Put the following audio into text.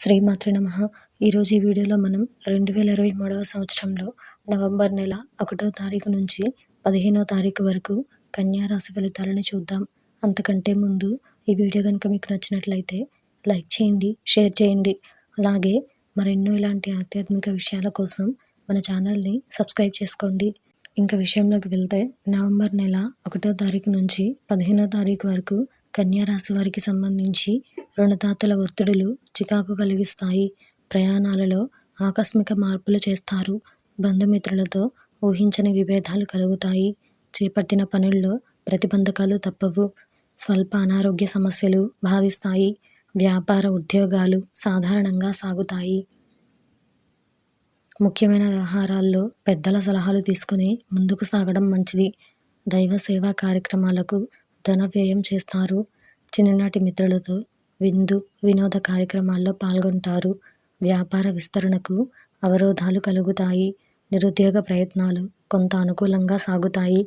శ్రీమాతృ నమ. ఈరోజు ఈ వీడియోలో మనం రెండు వేల ఇరవై మూడవ సంవత్సరంలో నవంబర్ నెల ఒకటో తారీఖు నుంచి పదిహేనో తారీఖు వరకు కన్యా రాశి ఫలితాలను చూద్దాం. అంతకంటే ముందు ఈ వీడియో కనుక మీకు నచ్చినట్లయితే లైక్ చేయండి షేర్ చేయండి. అలాగే మరెన్నో ఇలాంటి ఆధ్యాత్మిక విషయాల కోసం మన ఛానల్ని సబ్స్క్రైబ్ చేసుకోండి. ఇంకా విషయంలోకి వెళ్తే నవంబర్ నెల ఒకటో తారీఖు నుంచి పదిహేనో తారీఖు వరకు కన్యా రాశి వారికి సంబంధించి రుణదాతల ఒత్తిడులు చికాకు కలిగిస్తాయి. ప్రయాణాలలో ఆకస్మిక మార్పులు చేస్తారు. బంధుమిత్రులతో ఊహించని విభేదాలు కలుగుతాయి. చేపట్టిన పనుల్లో ప్రతిబంధకాలు తప్పవు. స్వల్ప అనారోగ్య సమస్యలు బాధిస్తాయి. వ్యాపార ఉద్యోగాలు సాధారణంగా సాగుతాయి. ముఖ్యమైన వ్యవహారాల్లో పెద్దల సలహాలు తీసుకుని ముందుకు సాగడం మంచిది. దైవ సేవా కార్యక్రమాలకు ధన వ్యయం చేస్తారు. చిన్ననాటి మిత్రులతో విందు వినోద కార్యక్రమాల్లో పాల్గొంటారు. వ్యాపార విస్తరణకు అవరోధాలు కలుగుతాయి. నిరుద్యోగ ప్రయత్నాలు కొంత అనుకూలంగా సాగుతాయి.